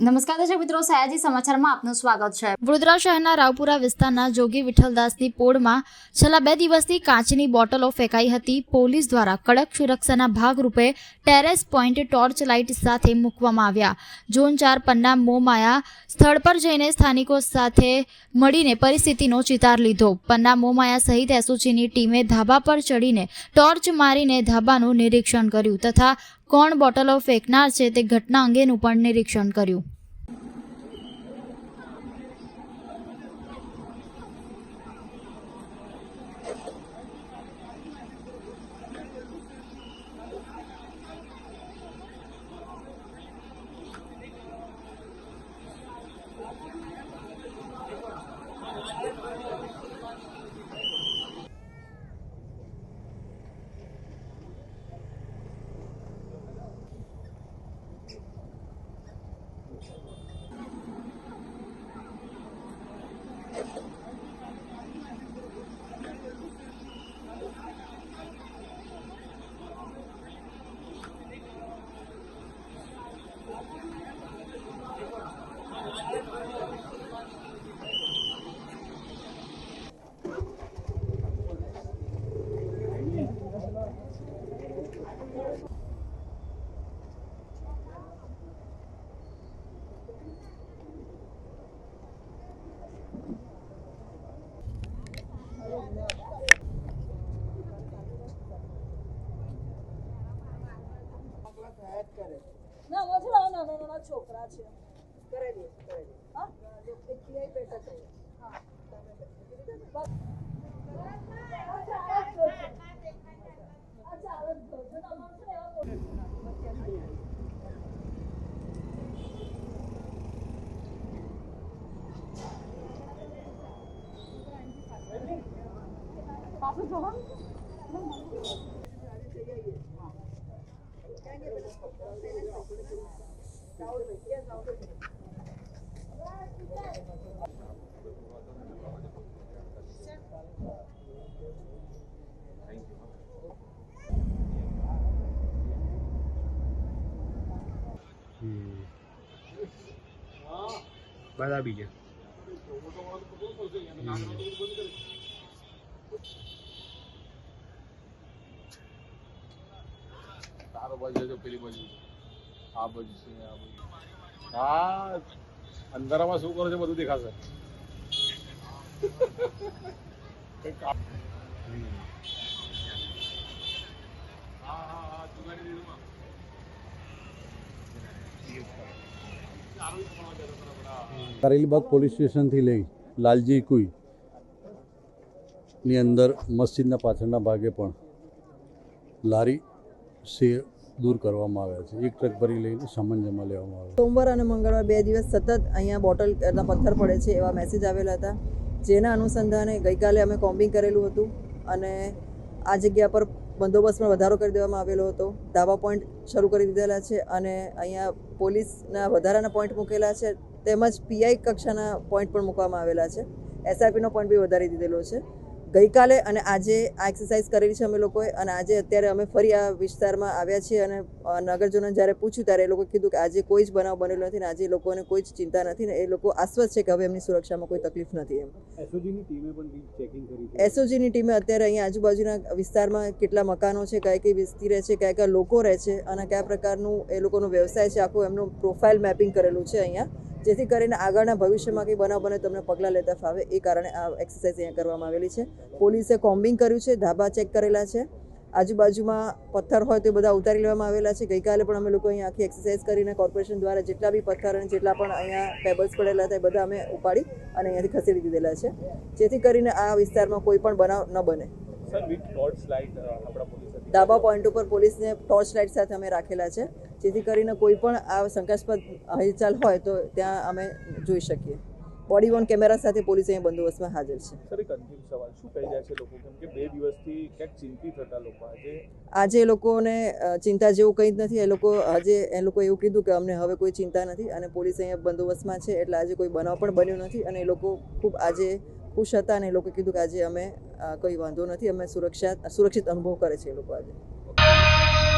નમસ્કાર દર્શક મિત્રો, સયાજી સમાચારમાં આપનું સ્વાગત છે. વડોદરા શહેરના રાવપુરા વિસ્તારના જોગી વિઠ્ઠલદાસની પોળમાં છેલ્લા બે દિવસથી કાચની બોટલો ફેંકાઈ હતી. પોલીસ દ્વારા કડક સુરક્ષાના ભાગરૂપે ટેરેસ પોઈન્ટ ટોર્ચ લાઇટ સાથે મૂકવામાં આવ્યા. ઝોન ચાર પન્ના મોમાયા સ્થળ પર જઈને સ્થાનિકો સાથે મળીને પરિસ્થિતિનો ચિતાર લીધો. પન્ના મોમાયા સહિત એસઓજીની ટીમે ધાબા પર ચડીને ટોર્ચ મારીને ધાબાનું નિરીક્ષણ કર્યું તથા કોણ બોટલો ફેંકનાર છે તે ઘટના અંગેનું પણ નિરીક્ષણ કર્યું. ના નથી આ નાના નાના છોકરા છે. કરી દે કરી દે હા? એક પીઆઈ બેઠા છે હા. બધા બીજા તારો બાજુ જો પેલી બાજુ. આ બાજુ છે, આ બાજુ. હા, અંધારામાં શું કરો છો બધું દેખાશે. કારેલીબાગ પોલીસ સ્ટેશનથી લઈ લાલજી કુઈ ની અંદર મસ્જિદના પાછળના ભાગે પણ લારી શેર દૂર કરવામાં આવ્યા છે. એક ટ્રક ભરી લઈને સામાન જમા લેવામાં આવે સોમવાર અને મંગળવાર બે દિવસ સતત અહીંયા બોટલ ના પથ્થર પડે છે એવા મેસેજ આવેલા હતા. જેના અનુસંધાને ગઈકાલે અમે કોમ્બિંગ કરેલું હતું અને આ જગ્યા પર બંદોબસ્તમાં વધારો કરી દેવામાં આવેલો હતો. ધાબા પોઈન્ટ શરૂ કરી દીધેલા છે અને અહીંયા પોલીસના વધારાના પોઈન્ટ મૂકેલા છે. તેમજ પીઆઈ કક્ષાના પોઈન્ટ પણ મૂકવામાં આવેલા છે. એસઆરપીનો પોઈન્ટ બી વધારી દીધેલો છે. ગઈકાલે અને આજે આ એક્સરસાઇઝ કરેલી છે અમે લોકોએ અને આજે અત્યારે અમે ફરી આ વિસ્તારમાં આવ્યા છીએ અને નગરજનોને જ્યારે પૂછ્યું ત્યારે એ લોકો કીધું કે આજે કોઈ જ બનાવ બનેલો નથી ને આજે એ લોકોને કોઈ જ ચિંતા નથી ને એ લોકો આશ્વસ્ત છે કે હવે એમની સુરક્ષામાં કોઈ તકલીફ નથી એમ. એસઓજીની ટીમે અત્યારે અહીંયા આજુબાજુના વિસ્તારમાં કેટલા મકાનો છે કઈ કઈ વસ્તી રહે છે કયા કયા લોકો રહે છે અને કયા પ્રકારનું એ લોકોનો વ્યવસાય છે આખું એમનું પ્રોફાઇલ મેપિંગ કરેલું છે અહીંયા. જેથી કરીને આગળના ભવિષ્યમાં કંઈ બનાવ બને તમને પગલાં લેતા ફાવે એ કારણે આ એક્સરસાઇઝ અહીંયા કરવામાં આવેલી છે. પોલીસે કોમ્બિંગ કર્યું છે, ધાબા ચેક કરેલા છે. આજુબાજુમાં પથ્થર હોય તો બધા ઉતારી લેવામાં આવેલા છે. ગઈકાલે પણ અમે લોકો અહીંયા આખી એક્સરસાઇઝ કરીને કોર્પોરેશન દ્વારા જેટલા બી પથ્થર અને જેટલા પણ અહીંયા પેબલ્સ પડેલા હતા એ બધા અમે ઉપાડી અને અહીંયાથી ખસેડી દીધેલા છે. જેથી કરીને આ વિસ્તારમાં કોઈ પણ બનાવ ન બને. ડાબા પોઈન્ટ ઉપર પોલીસને ટોર્ચ લાઇટ સાથે અમે રાખેલા છે. જેથી કરીને કોઈ પણ આ શંકાસ્પદ હલચાલ હોય તો ત્યાં અમે જોઈ શકીએ. બોડી વોન કેમેરા સાથે પોલીસ અહીંયા બંદોબસ્તમાં હાજર છે. સર એક અંતિમ સવાલ. શું કહી રહ્યા છે લોકો? કેમ કે બે દિવસથી ક્યાંક ચિંતિત હતા લોકો આજે. આજે એ લોકોને ચિંતા જેવું કંઈ જ નથી. એ લોકો આજે એ લોકો એવું કીધું કે અમને હવે કોઈ ચિંતા નથી અને પોલીસ અહીંયા બંદોબસ્તમાં છે. એટલે આજે કોઈ બનાવ પણ બન્યો નથી અને એ લોકો ખૂબ આજે ખુશ હતા અને એ લોકો કીધું કે આજે અમે કોઈ વાંધો નથી, અમે સુરક્ષા, સુરક્ષિત અનુભવ કરે છે એ લોકો આજે.